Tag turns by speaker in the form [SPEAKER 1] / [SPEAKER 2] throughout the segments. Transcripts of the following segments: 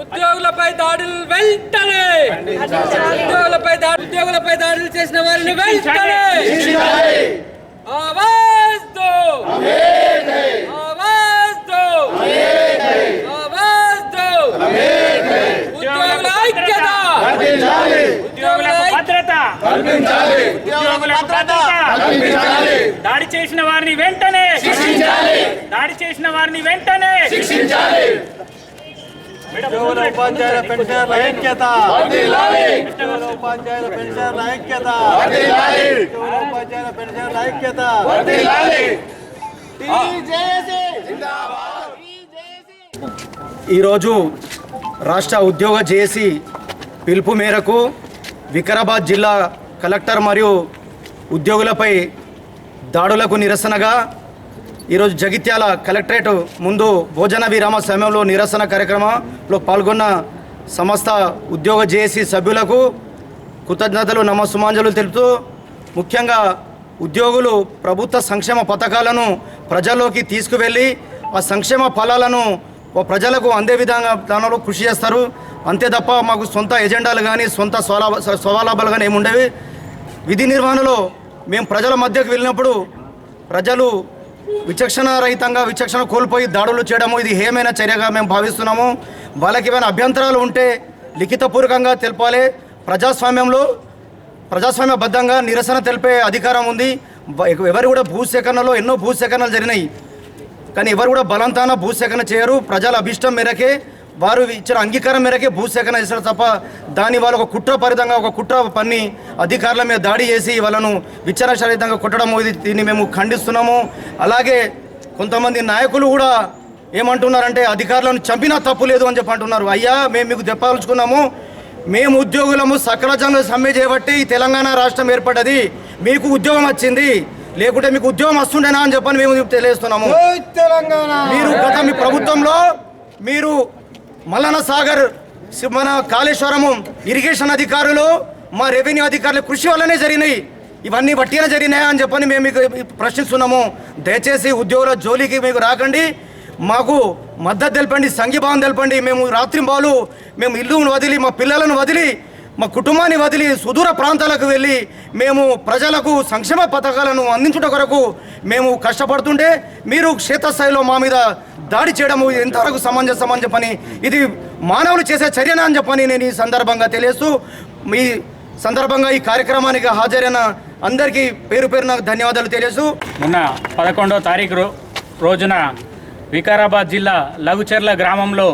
[SPEAKER 1] ఉద్యోగులపై దాడులు వెంటనే! ఉద్యోగులపై దాడి ఉద్యోగులపై దాడులు చేసిన వారిని వెంటనే! ఆవాజ్ దో ఆవాజ్ దో ఆవాజ్ దో ఉద్యోగుల ఐక్యత ఉద్యోగుల
[SPEAKER 2] భద్రత భద్రత! దాడి చేసిన వారిని వెంటనే వారిని వెంటనే
[SPEAKER 3] ఉద్యోగుల ఉపాధ్యాయుల పెన్షన్ల ఐక్యత. ఉద్యోగుల ఉపాధ్యాయుల పెన్షన్ల ఐక్యత. ఉద్యోగుల ఉపాధ్యాయుల పెన్షన్ల ఐక్యత.
[SPEAKER 4] ఈరోజు రాష్ట్ర ఉద్యోగ జేఏసీ పిలుపు మేరకు వికారాబాద్ జిల్లా కలెక్టర్ మరియు ఉద్యోగులపై దాడులకు నిరసనగా ఈరోజు జగిత్యాల కలెక్టరేట్ ముందు భోజన విరామ సమయంలో నిరసన కార్యక్రమంలో పాల్గొన్న సమస్త ఉద్యోగ జేఏసీ సభ్యులకు కృతజ్ఞతలు నమస్సుమాంజలు తెలుపుతూ ముఖ్యంగా ఉద్యోగులు ప్రభుత్వ సంక్షేమ పథకాలను ప్రజల్లోకి తీసుకువెళ్ళి ఆ సంక్షేమ ఫలాలను ప్రజలకు అందే విధంగా దానిలో కృషి చేస్తారు. అంతే తప్ప మాకు సొంత ఎజెండాలు కానీ సొంత స్వలాభ స్వలాభాలు కానీ ఉండేవి విధి నిర్వహణలో మేము ప్రజల మధ్యకు వెళ్ళినప్పుడు ప్రజలు విచక్షణ రహితంగా విచక్షణ కోల్పోయి దాడులు చేయడము ఇది హేమైన చర్యగా మేము భావిస్తున్నాము. వాళ్ళకి ఏమైనా అభ్యంతరాలు ఉంటే లిఖితపూర్వకంగా తెలపాలి. ప్రజాస్వామ్యంలో ప్రజాస్వామ్యబద్ధంగా నిరసన తెలిపే అధికారం ఉంది. ఎవరు కూడా భూసేకరణలో ఎన్నో భూసేకరణలు జరిగినాయి. కానీ ఎవరు కూడా బలంతాన భూసేకరణ చేయరు. ప్రజల అభిష్టం మేరకే వారు ఇచ్చిన అంగీకారం మేరకే భూసేకరణ చేస్తారు తప్ప దాని వాళ్ళు ఒక కుట్ర పరితంగా ఒక కుట్ర పన్ని అధికారుల మీద దాడి చేసి వాళ్ళను విచారశరహితంగా కొట్టడం ఇది దీన్ని మేము ఖండిస్తున్నాము. అలాగే కొంతమంది నాయకులు కూడా ఏమంటున్నారంటే అధికారులను చంపినా తప్పు లేదు అని చెప్పి అంటున్నారు. అయ్యా మేము మీకు చెప్పాల్చుకున్నాము మేము ఉద్యోగులము సకల జనులు సమ్మె చేయబట్టి తెలంగాణ రాష్ట్రం ఏర్పడ్డది. మీకు ఉద్యోగం వచ్చింది. లేకుంటే మీకు ఉద్యోగం వస్తుండేనా అని చెప్పని మేము తెలియజేస్తున్నాము. మీరు గత మీ ప్రభుత్వంలో మీరు మల్లన సాగర్ మన కాళేశ్వరము ఇరిగేషన్ అధికారులు మా రెవెన్యూ అధికారుల కృషి వల్లనే జరిగినాయి. ఇవన్నీ బట్టిగా జరిగినాయా అని చెప్పని మేము మీకు ప్రశ్నిస్తున్నాము. దయచేసి ఉద్యోగుల జోలికి మీకు రాకండి. మాకు మద్దతు తెలపండి సంఘీభావం తెలపండి. మేము రాత్రింబాలు మేము ఇల్లును వదిలి మా పిల్లలను వదిలి మా కుటుంబాన్ని వదిలి సుదూర ప్రాంతాలకు వెళ్ళి మేము ప్రజలకు సంక్షేమ పథకాలను అందించుట కొరకు మేము కష్టపడుతుంటే మీరు క్షేత్రస్థాయిలో మా మీద దాడి చేయడము ఎంతవరకు సమంజసం అని చెప్పని ఇది మానవులు చేసే చర్యనా అని చెప్పని నేను ఈ సందర్భంగా తెలియస్తూ మీ సందర్భంగా ఈ కార్యక్రమానికి హాజరైన అందరికీ పేరు పేరున ధన్యవాదాలు తెలియజేస్తూ
[SPEAKER 2] మొన్న పదకొండో తారీఖు రోజున వికారాబాద్ జిల్లా లఘుచెర్ల గ్రామంలో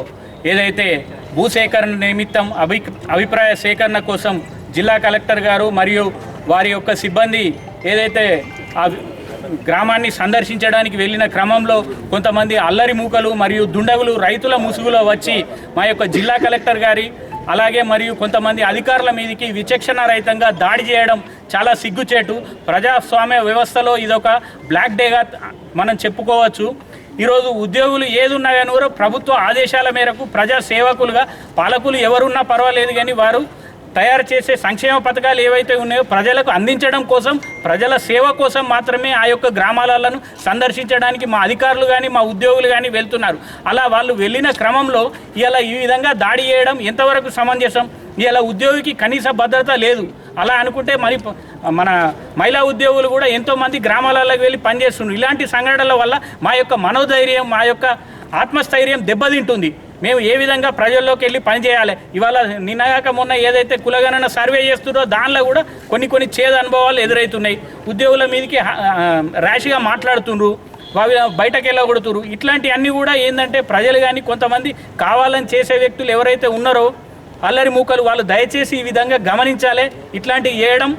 [SPEAKER 2] ఏదైతే భూసేకరణ నిమిత్తం అభి అభిప్రాయ సేకరణ కోసం జిల్లా కలెక్టర్ గారు మరియు వారి యొక్క సిబ్బంది ఏదైతే ఆ గ్రామాన్ని సందర్శించడానికి వెళ్ళిన క్రమంలో కొంతమంది అల్లరి మూకలు మరియు దుండగులు రైతుల ముసుగులో వచ్చి మా యొక్క జిల్లా కలెక్టర్ గారి అలాగే మరియు కొంతమంది అధికారుల మీదకి విచక్షణ రహితంగా దాడి చేయడం చాలా సిగ్గుచేటు. ప్రజాస్వామ్య వ్యవస్థలో ఇదొక బ్లాక్ డేగా మనం చెప్పుకోవచ్చు. ఈరోజు ఉద్యోగులు ఏదున్నా కానీ కూడా ప్రభుత్వ ఆదేశాల మేరకు ప్రజా సేవకులుగా పాలకులు ఎవరున్నా పర్వాలేదు కానీ వారు తయారు చేసే సంక్షేమ పథకాలు ఏవైతే ఉన్నాయో ప్రజలకు అందించడం కోసం ప్రజల సేవ కోసం మాత్రమే ఆ యొక్క గ్రామాలను సందర్శించడానికి మా అధికారులు కానీ మా ఉద్యోగులు కానీ వెళ్తున్నారు. అలా వాళ్ళు వెళ్ళిన క్రమంలో ఇలా ఈ విధంగా దాడి చేయడం ఎంతవరకు సమంజసం? ఇలా ఉద్యోగికి కనీస భద్రత లేదు. అలా అనుకుంటే మరి మన మహిళా ఉద్యోగులు కూడా ఎంతోమంది గ్రామాలకు వెళ్ళి పనిచేస్తున్నారు ఇలాంటి సంఘటనల వల్ల మా యొక్క మనోధైర్యం మా యొక్క ఆత్మస్థైర్యం దెబ్బతింటుంది. మేము ఏ విధంగా ప్రజల్లోకి వెళ్ళి పనిచేయాలి ఇవాళ నిన్నగాక మొన్న ఏదైతే కులగణన సర్వే చేస్తుందో దానిలో కూడా కొన్ని కొన్ని చేద అనుభవాలు ఎదురవుతున్నాయి ఉద్యోగుల మీదకి ర్యాష్గా మాట్లాడుతుండ్రు. బయటకు వెళ్ళగొడుతురు ఇట్లాంటివన్నీ కూడా ఏంటంటే ప్రజలు కానీ కొంతమంది కావాలని చేసే వ్యక్తులు ఎవరైతే ఉన్నారో అల్లరి మూకలు వాళ్ళు దయచేసి ఈ విధంగా గమనించాలి. ఇట్లాంటివి చేయడం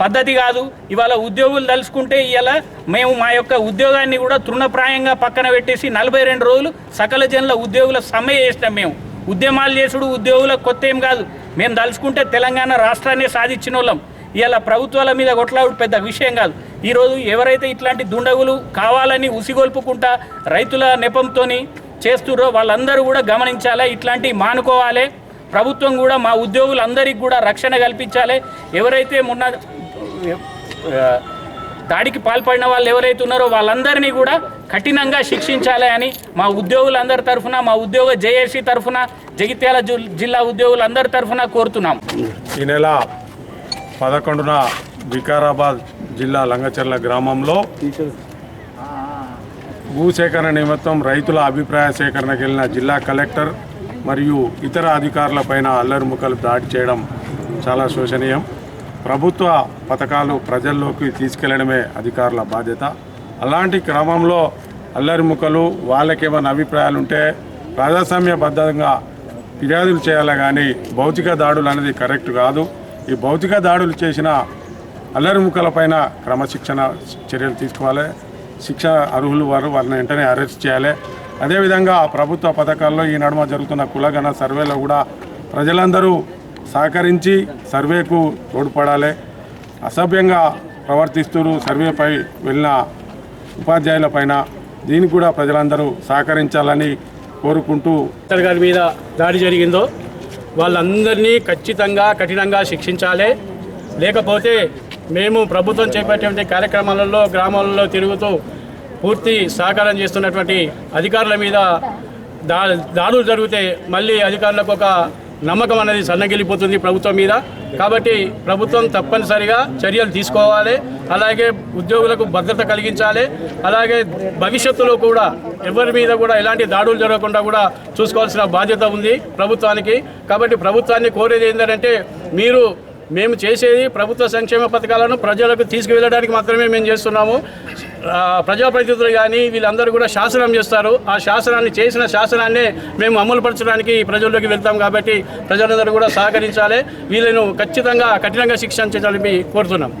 [SPEAKER 2] పద్ధతి కాదు. ఇవాళ ఉద్యోగులు తలుచుకుంటే ఇలా మేము మా యొక్క ఉద్యోగాన్ని కూడా తృణప్రాయంగా పక్కన పెట్టేసి నలభై రెండు రోజులు సకల జనుల ఉద్యోగుల సమ్మె చేసినాం మేము. ఉద్యమాలు చేసుడు ఉద్యోగులకు కొత్త ఏం కాదు. మేము తలుచుకుంటే తెలంగాణ రాష్ట్రాన్ని సాధించిన వాళ్ళం ఇవాళ ప్రభుత్వాల మీద కొట్లాడు పెద్ద విషయం కాదు. ఈరోజు ఎవరైతే ఇట్లాంటి దుండగులు కావాలని ఉసిగొల్పుకుంటా రైతుల నెపంతోని చేస్తుర్రో వాళ్ళందరూ కూడా గమనించాలి. ఇట్లాంటివి మానుకోవాలి. ప్రభుత్వం కూడా మా ఉద్యోగులందరికీ కూడా రక్షణ కల్పించాలి. ఎవరైతే మొన్న దాడికి పాల్పడిన వాళ్ళు ఎవరైతే ఉన్నారో వాళ్ళందరినీ కూడా కఠినంగా శిక్షించాలి అని మా ఉద్యోగులందరి తరఫున మా ఉద్యోగ జేఏసీ తరఫున జగిత్యాల జిల్లా ఉద్యోగులందరి తరఫున కోరుతున్నాం.
[SPEAKER 5] ఈ నెల పదకొండున వికారాబాద్ జిల్లా లంగచర్ల గ్రామంలో భూసేకరణ నిమిత్తం రైతుల అభిప్రాయ సేకరణకు వెళ్ళిన జిల్లా కలెక్టర్ మరియు ఇతర అధికారులపైన అల్లరి ముక్కలు దాడి చేయడం చాలా శోచనీయం ప్రభుత్వ పథకాలు ప్రజల్లోకి తీసుకెళ్ళడమే అధికారుల బాధ్యత. అలాంటి క్రమంలో అల్లరి ముక్కలు వాళ్ళకేమైనా అభిప్రాయాలు ఉంటే ప్రజాస్వామ్యబద్ధంగా ఫిర్యాదులు చేయాలి కానీ భౌతిక దాడులు అనేది కరెక్ట్ కాదు. ఈ భౌతిక దాడులు చేసిన అల్లరి ముక్కలపైన క్రమశిక్షణ చర్యలు తీసుకోవాలి. శిక్ష అర్హులు వారు వారిని వెంటనే అరెస్ట్ చేయాలి. అదేవిధంగా ప్రభుత్వ పథకాల్లో ఈ నడుమ జరుగుతున్న కులగణ సర్వేలో కూడా ప్రజలందరూ సహకరించి సర్వేకు తోడ్పడాలి. అసభ్యంగా ప్రవర్తిస్తూ సర్వేపై వెళ్ళిన ఉపాధ్యాయులపైన దీనికి కూడా ప్రజలందరూ సహకరించాలని కోరుకుంటూ
[SPEAKER 6] గారి మీద దాడి జరిగిందో వాళ్ళందరినీ ఖచ్చితంగా కఠినంగా శిక్షించాలి. లేకపోతే మేము ప్రభుత్వం చేపట్టేటువంటి కార్యక్రమాలలో గ్రామాలలో తిరుగుతూ పూర్తి సహకారం చేస్తున్నటువంటి అధికారుల మీద దా దాడులు జరిగితే మళ్ళీ అధికారులకు ఒక నమ్మకం అనేది సన్నగిలిపోతుంది ప్రభుత్వం మీద. కాబట్టి ప్రభుత్వం తప్పనిసరిగా చర్యలు తీసుకోవాలి. అలాగే ఉద్యోగులకు భద్రత కలిగించాలి. అలాగే భవిష్యత్తులో కూడా ఎవరి మీద కూడా ఎలాంటి దాడులు జరగకుండా కూడా చూసుకోవాల్సిన బాధ్యత ఉంది ప్రభుత్వానికి. కాబట్టి ప్రభుత్వాన్ని కోరేది ఏంటంటే మీరు మేము చేసేది ప్రభుత్వ సంక్షేమ పథకాలను ప్రజలకు తీసుకువెళ్ళడానికి మాత్రమే మేము చేస్తున్నాము. ప్రజాప్రతినిధులు కానీ వీళ్ళందరూ కూడా శాసనం చేస్తారు. ఆ శాసనాన్ని చేసిన శాసనాన్నే మేము అమలుపరచడానికి ప్రజల్లోకి వెళ్తాం కాబట్టి ప్రజలందరూ కూడా సహకరించాలి. వీళ్ళను ఖచ్చితంగా కఠినంగా శిక్షించాలని కోరుతున్నాం.